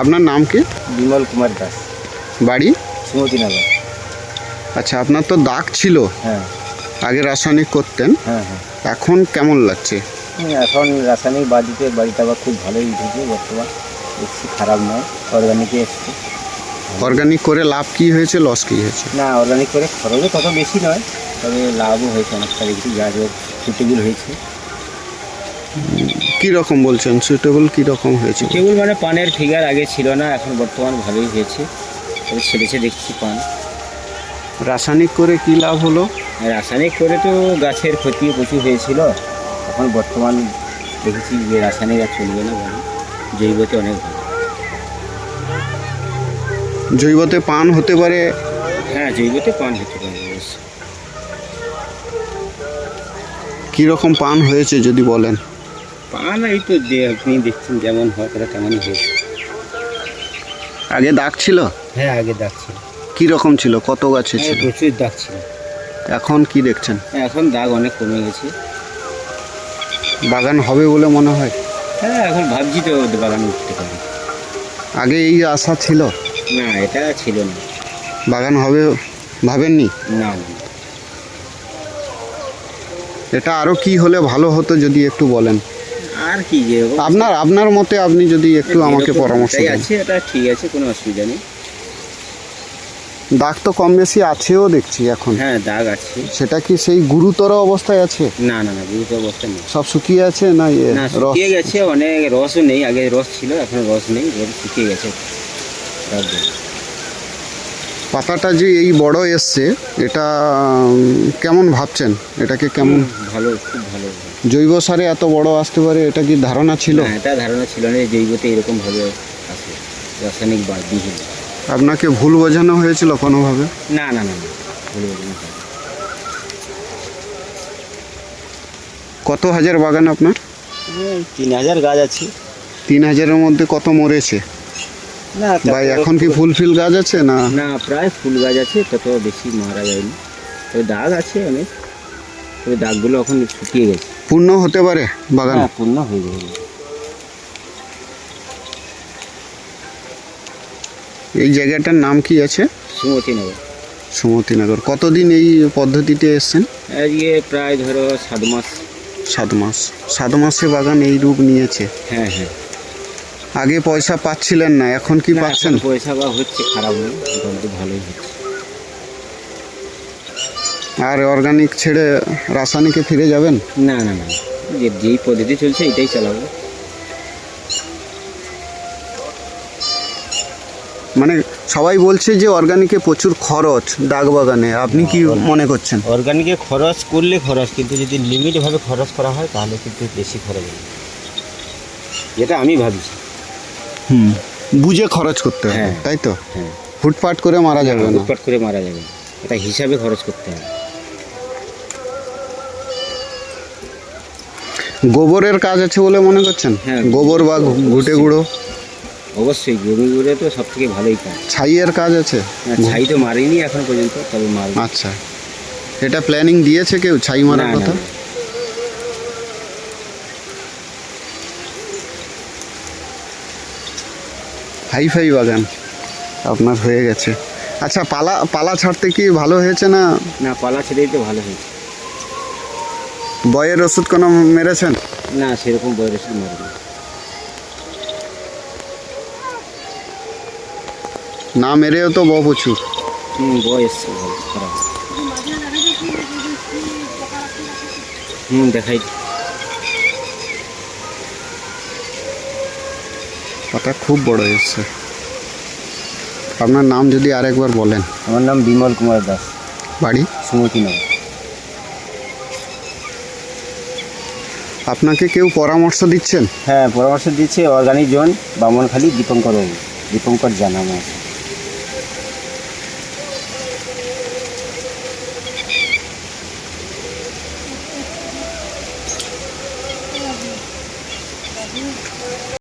আপনার নাম কি? বিমল কুমার দাস। বাড়ি? সুমতিনগর আচ্ছা আপনার তো দাগ ছিল। হ্যাঁ। আগে রাসায়নিক করতেন। হ্যাঁ হ্যাঁ। এখন কেমন লাগছে? এখন রাসায়নিক বাদ দিতে বাড়িটা আবার খুব ভালোই উঠেছে বর্তমান। বেশি খারাপ নয় অর্গানিকে এসছে। অর্গানিক করে লাভ কি হয়েছে লস কি হয়েছে? না অর্গানিক করে খরচও তত বেশি নয় তবে লাভও হয়েছে অনেকটা বেশি গাছ সুটেবল হয়েছে। কি রকম বলছেন? সুইটেবল কি রকম হয়েছে? সুটেবল মানে পানের ফিগার আগে ছিল না এখন বর্তমান ভালোই হয়েছে। তবে ছেড়েছে দেখছি পান। রাসায়নিক করে কি লাভ হলো? রাসায়নিক করে তো গাছের ক্ষতি প্রচুর হয়েছিল। এখন বর্তমান দেখেছি যে রাসায়নিক আর চলবে না ভালো। জৈবতে অনেক ভালো। জৈবতে পান হতে পারে? হ্যাঁ জৈবতে পান হতে পারে অবশ্যই। কি রকম পান হয়েছে যদি বলেন? পান এই তো যে আপনি দেখছেন যেমন হয় তারা তেমনই হয়েছে। আগে দাগ ছিল? হ্যাঁ আগে দাগ ছিল। কি রকম ছিল? কত গাছে হ্যাঁ, ছিল? প্রচুর দাগ ছিল। এখন কি দেখছেন? হ্যাঁ, এখন দাগ অনেক কমে গেছে। বাগান হবে বলে মনে হয়? হ্যাঁ এখন ভাবছি তো বাগান উঠতে পারি। আগে এই আশা ছিল? না এটা ছিল না। বাগান হবে ভাবেননি? না না। এটা আরও কি হলে ভালো হতো যদি একটু বলেন? আর কি যেরকম আপনার আপনার মতে আপনি যদি একটু আমাকে পরামর্শ আছে এটা ঠিক আছে কোনো অসুবিধা নেই। দাগ তো কম বেশি আছেও দেখছি এখন। হ্যাঁ দাগ আছে। সেটা কি সেই গুরুতর অবস্থায় আছে? না না না গুরুতর অবস্থা নেই। সব শুকিয়ে আছে না রস? শুকিয়ে গেছে অনেক রসও নেই আগে রস ছিল এখন রস নেই রস শুকিয়ে গেছে। পাতাটা যে এই বড় এসছে এটা কেমন ভাবছেন? এটাকে কেমন? ভালো খুব ভালো। জৈব সারে এত বড় আসতে পারে এটা কি ধারণা ছিল? এটা ধারণা ছিল না জৈবতে এরকম ভাবে আসে রাসায়নিক বাদ বিহীন। আপনাকে ভুল বোঝানো হয়েছিল কোনোভাবে? না না না না ভুল বলবেন না। কত হাজার বাগান আপনার? তিন হাজার গাছ আছে। তিন হাজারের মধ্যে কত মরেছে? না ভাই এখন কি ফুলফিল গাছ আছে না? না প্রায় ফুল গাছ আছে তত বেশি মারা যায়নি। তবে দাগ আছে অনেক তবে দাগগুলো এখন শুকিয়ে গেছে। পূর্ণ হতে পারে বাগান? হ্যাঁ পূর্ণ হয়ে যাবে এই জায়গাটার নাম কি আছে? সুমতি নেবে সুমতিনগর কতদিন এই পদ্ধতিতে এসছেন? আজকে প্রায় ধরো সাত মাস। সাত মাস। সাত মাসে বাগান এই রূপ নিয়েছে। হ্যাঁ হ্যাঁ। আগে পয়সা পাচ্ছিলেন না এখন কি না, পাচ্ছেন? পয়সা বা হচ্ছে খারাপ নয় মোটামুটি ভালোই হচ্ছে। আর অর্গানিক ছেড়ে রাসায়নিকে ফিরে যাবেন? না না না যে যেই পদ্ধতি চলছে এটাই চালাবো। মানে সবাই বলছে যে অর্গানিকে প্রচুর খরচ দাগ বাগানে আপনি কি মনে করছেন? অর্গানিকে খরচ করলে খরচ কিন্তু যদি লিমিটভাবে খরচ করা হয় তাহলে কিন্তু বেশি খরচ হবে। যেটা আমি ভাবছি। হুম। বুঝে খরচ করতে হবে হ্যাঁ। তাই তো? হ্যাঁ। ফুটপাট করে মারা যাবে না। উৎপাট করে মারা যাবে। এটা হিসাবে খরচ করতে হবে। গোবরের কাজ আছে বলে মনে করছেন? হ্যাঁ। গোবর বা ঘু- ঘুটে গুঁড়ো? অবশ্যই। জমি গুঁড়ে তো সব থেকে ভালোই কাজ। ছাইয়ের কাজ আছে? না, ছাই তো মারিনি এখন পর্যন্ত তবে মারবো। আচ্ছা। এটা প্ল্যানিং দিয়েছে কেউ ছাই না, মারার না, কথা? না। হাই ফাই বাগান আপনার হয়ে গেছে। আচ্ছা পালা পালা ছাড়তে কি ভালো হয়েছে না? না পালা ছেড়েই তো ভালো হয়েছে। বয়ের ওষুধ কোনো মেরেছেন? না সেরকম বয়স মারবো না মেরেও তো ব প্রচুর। হুম বয়স ভালো খারাপ। হুম দেখাই। পাতা খুব বড় হয়েছে আপনার নাম যদি আরেকবার বলেন। আমার নাম বিমল কুমার দাস। বাড়ি? সুমতি নগর। আপনাকে কেউ পরামর্শ দিচ্ছেন? হ্যাঁ পরামর্শ দিচ্ছে অর্গানিক জোন বামনখালি দীপঙ্কর দীপঙ্কর জানা আমার